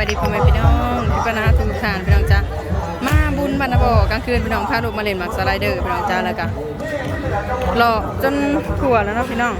บายดีพ่อแม่พี่น้องพี่ปานาทุกท่านพี่น้องจ้ามาบุญบรรณบอกกลางคืนพี่น้องพาลูกมาเล่นหมากสไลเดอร์พี่น้องจ้าแล้วก็รอจนถั่วแล้วเนาะพี่น้อง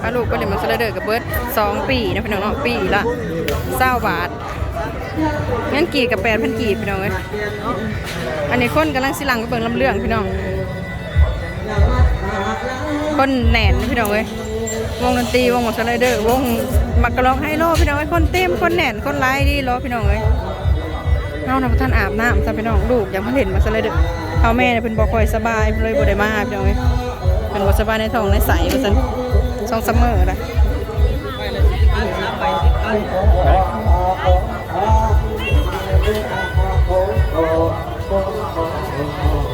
พาลูกไปเล่นหมากสไลเดอร์กับเบิร์ดสองปีนะพี่น้องเนาะปีละเศร้าบาทเงินกีบกับแปดพันกีบพี่น้องเอ้ยอันนี้คนกำลังสิลังไปเบิ่งลำเรื่องพี่น้องคนแหนนพี่น้องเอ้ยวงดนตรีวงหมดสไลเดอร์วง มักกะลองไฮโลพี่น้องเอ้คนเต็มคนแหน่นคนไล่ดีรอพี่น้องเอ้ยเอานะท่านอาบน้ำซะพี่น้องลูกอยากมาเล่นมาสไลยเด้อเขาแม่เนี่ยเป็นบ่ค่อยสบายเลยบ่ได้มาพี่น้องเอ้ยเป็นบ่สบายในท้องในใสว่าซั่นสองซัมเมอร์ละ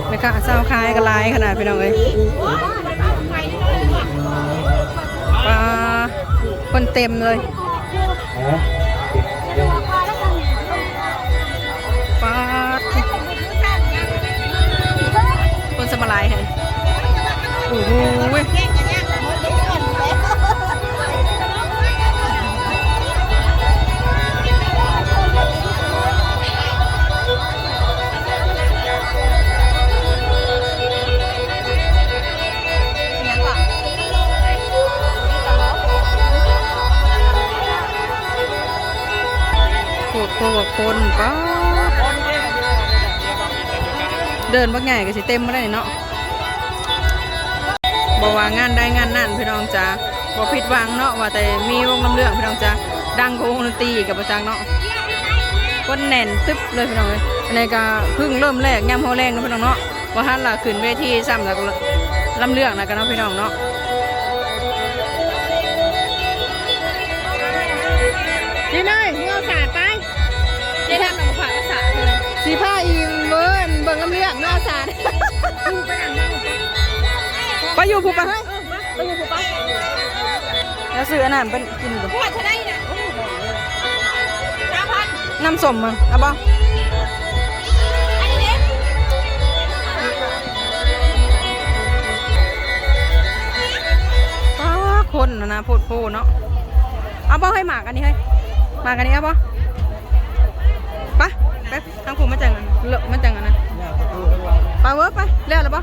ไม่ค่ะเศร้าคายกันไลายขนาดพี่น้องเอ้ย เต็มเลยปลาคนสมาลายเห็ คนป้าเดินว่าไงก็สิเต็มมาได้เนาะบอกว่างานได้งานนั่นพี่น้องจ้าบอกผิดหวังเนาะว่าแต่มีวงน้ำเรื่องพี่น้องจ้าดังกว่าวงดนตรีกับประจังเนาะคนแน่นตึ๊บเลยพี่น้องเลยอันก็เพิ่งเริ่มแรกย่ำหัวแรงนะพี่น้องเนาะว่าฮันล่ะขึ้นเวทีซ้ำแล้วก็ลำเรื่องนะกันเนาะพี่น้องเนาะเจ๊เนยเงาสาดไป เจ๊ทำหนังผ่าสาดเลยสีผ้าอีเบิร์นเบิ่งลำเรื่องเนาะสาดไปอยู่ผูกปะเฮ้ยไปอยู่กูไปแล้วซื้ออันนั้นเป็นกินกับปวดเท่าไหร่เนี่ยสามพันน้ำส้มมั้งเอาบ่อันนี้เนี่ยอ้าคนนะนะโพดโพเนาะเอาบ่ให้หมากอันนี้ให้หมากอันนี้เอาบ่ไปไปทางผูมาจังอันเลอะมาจังอันนะไปเวิร์กไปเร็วแล้วบ่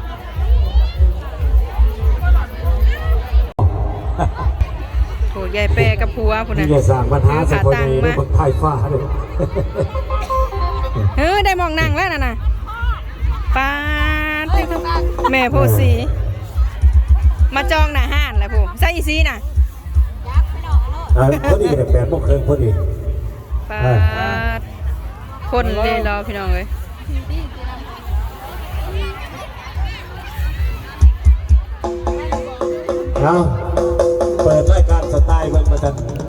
โถยายแปรกับผัวพุ่นที่น่ะจะสร้างปัญหาสักคนตังในค์เรื่มาองของไทยฟ้าเลยเฮ้ยได้มองนางแล้วน่ะน่ะป้าดติ๊กตุ๊กแม่โพสีมาจองหน้าห้านแหละผู้ใส่อีซีน่ะอ่าพอดีแต่แปดโมงครึ่งพอดีปาด คนเลยรอพี่น้องเลยเอาเปิดรายการสไตล์เบิ่งมาจัน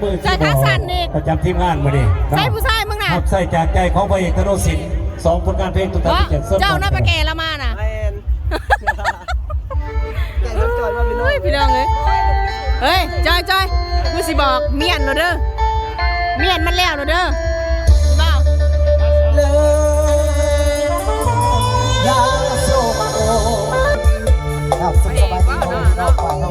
เป็นมือใส่ขาสั้นอีกประจำทีมงานมาดิใส่ผู้ชายมึงน่ะครับใส่จากใจของพระเอกธนศิลป์สองผลงานเพลงตุกตาว่าที่เจ็ดเสื้อเจ้าหน้าปะแกละมาน่ะเฮ้ยพี่น้องเอ้ยเฮ้ยจอยจอยกูสิบอกเมียนเราเด้อเมียนมันแล้วเราเด้อเปล่ายาโซมาโอครับสบายดีเราฟังเราฟังเรา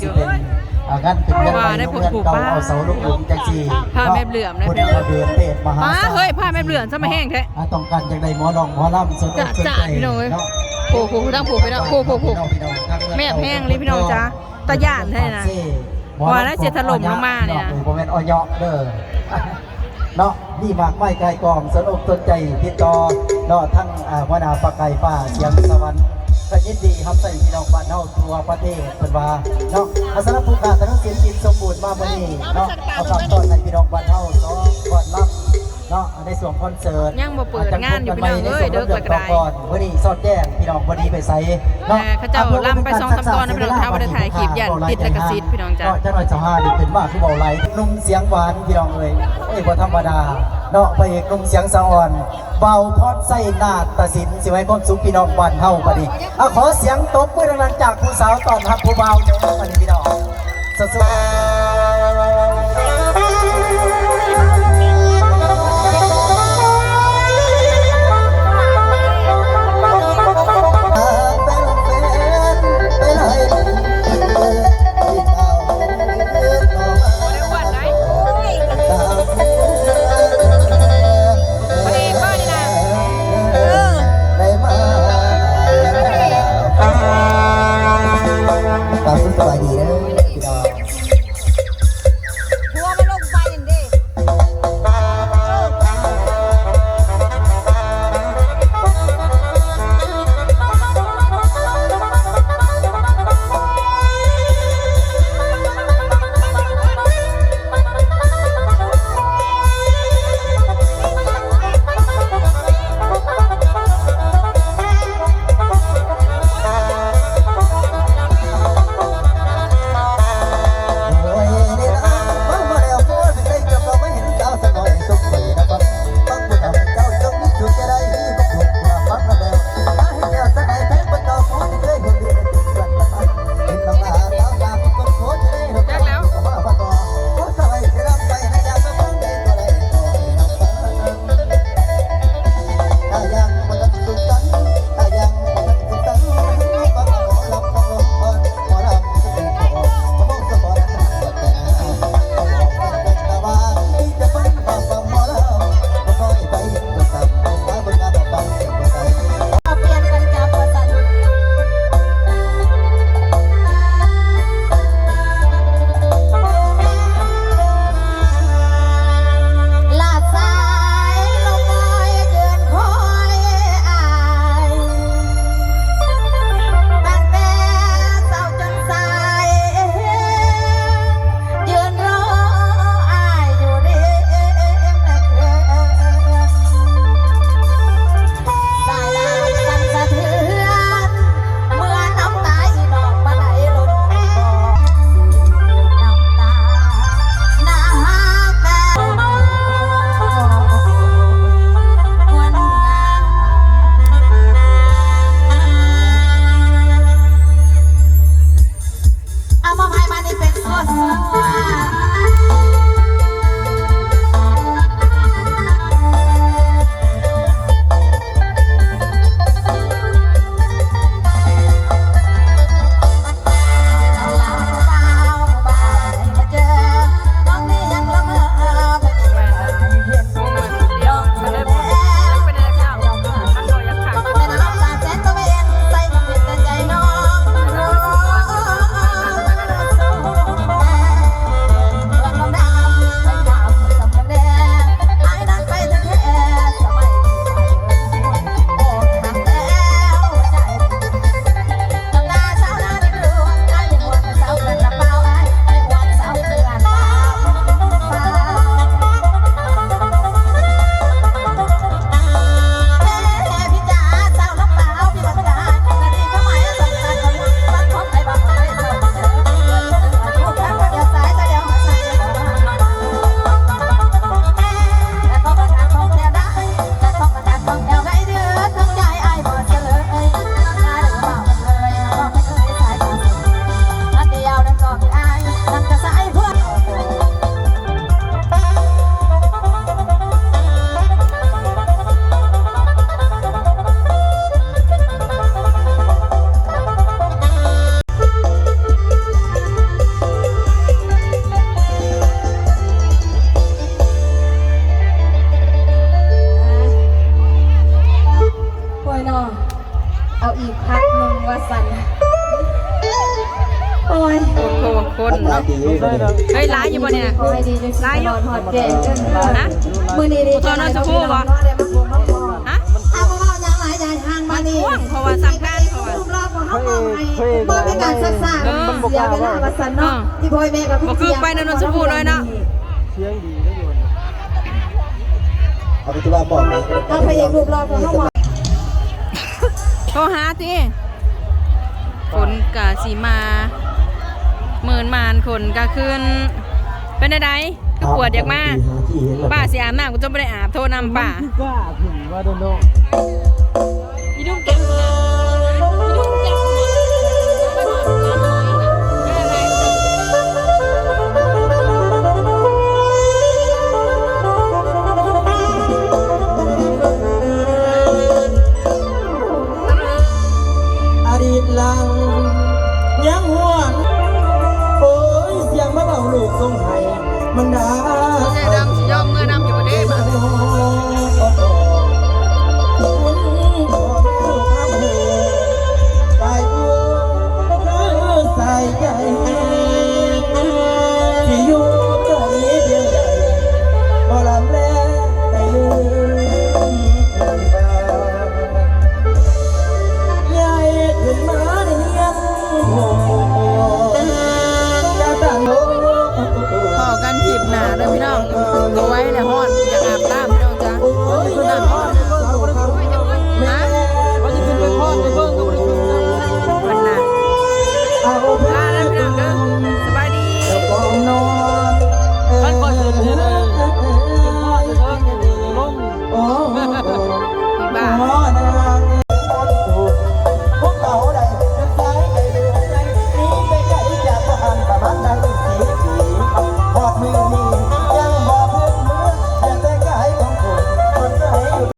พี่น้องเอ้ยพ้นสิถล่มแล้น้องจ้าได้มีงานข้าแม่เหลือมากมีมากมีอยู่อนเก่าเอาเสาลูกหลุมจังสี่ผ้าแม่เหลือมนะคนพี่องเดือนเดชมหาเฮ้ยผ้าแม่เหลือมซะมาแห้งแท้ต้องการจากใดหมอลองหมอล่ำสนอกจะสนจะใจพี่น้องเอ้ยโอ้โหตั้งผูกไปแล้วโอ้โหแม่แพงเลยพี่น้องจ๊ะตะย่านแท้นะหมอลำว่าแล้วเสียถล่มลงมาเนี่ยนะเนาะโมเมนต์ออยเด้อเนาะนี่มากไม่ไกลกองสนอกสนใจติดต่อเนาะทั้งอ่าวนาปะไก่ป่าเสียงสวรรค์ ก็ยินดีครับใส่พี่น้องบ้านเฮาทั่วประเทศเพิ่นว่าเนาะอาสนะผู้ขาทั้งศิลปินสมบูรณ์มามื้อนี้เนาะเอาฝากต้อนให้พี่น้องบ้านเฮาเนาะก่อนรับเนาะในส่วนคอนเสิร์ตยังบ่เปิดงานอยู่พี่น้องเอ้ยเด้อกระไดก่อนมื้อนี้สอดแจ้งพี่น้องวันนี้ไปใส่เนาะเขาเจ้าลำไปสองสามตอนนะพี่น้องถ้าบ่ได้ถ่ายคลิปยันติดลิขสิทธิ์พี่น้องจ๊ะเนาะเจ้าหน่อยเจ้าห้านี่เป็นว่าคือเบาไหลนุ่มเสียงหวานพี่น้องเอ้ยเอ้ยบ่ธรรมดา เนาะพระเอกนุ่มเสียงสะอ่อน เบาพอดไส้นาตสินสิไว้ความสุขพี่น้องบ้านเฮาบัดนี้เอาขอเสียงตบมือดังๆจากผู้สาวตอนรับผู้เบาเด้อบัดนี้พี่น้องสู้ๆ เฮ้ยร้ายอยู่บ่เนี่ยขอให้ดีจังร้ายอยู่หอดแก่เกินฮะมือนี้ดีตอนนั้นชมพู่บ่ฮะเอาบ่เอาอย่างหลายอย่างห่างมานี่ห่วงเพราะว่าสำคัญเพราะว่ารูปรอบของเขามองให้บ่เป็นการศึกษาเออเสียเวลาว่าซั่นเนาะที่พ่อแม่กับพี่บ่คือไปนนทชมพู่เลยเนาะเอาไปตุลาบอกเลยเอาพยายามรูปรอบของเขามองโทรหาติฝนกะสีมา หมื่นมานคนก็ขึ้นเป็นไดๆคือปวดอยากมากป้าเสียอาบน้ำกูจะไม่ได้อาบโทษนำป้ากล้าถึงว่าโดนโดนอีดุ้งเก็บหัวอีดุ้งเก็บหัว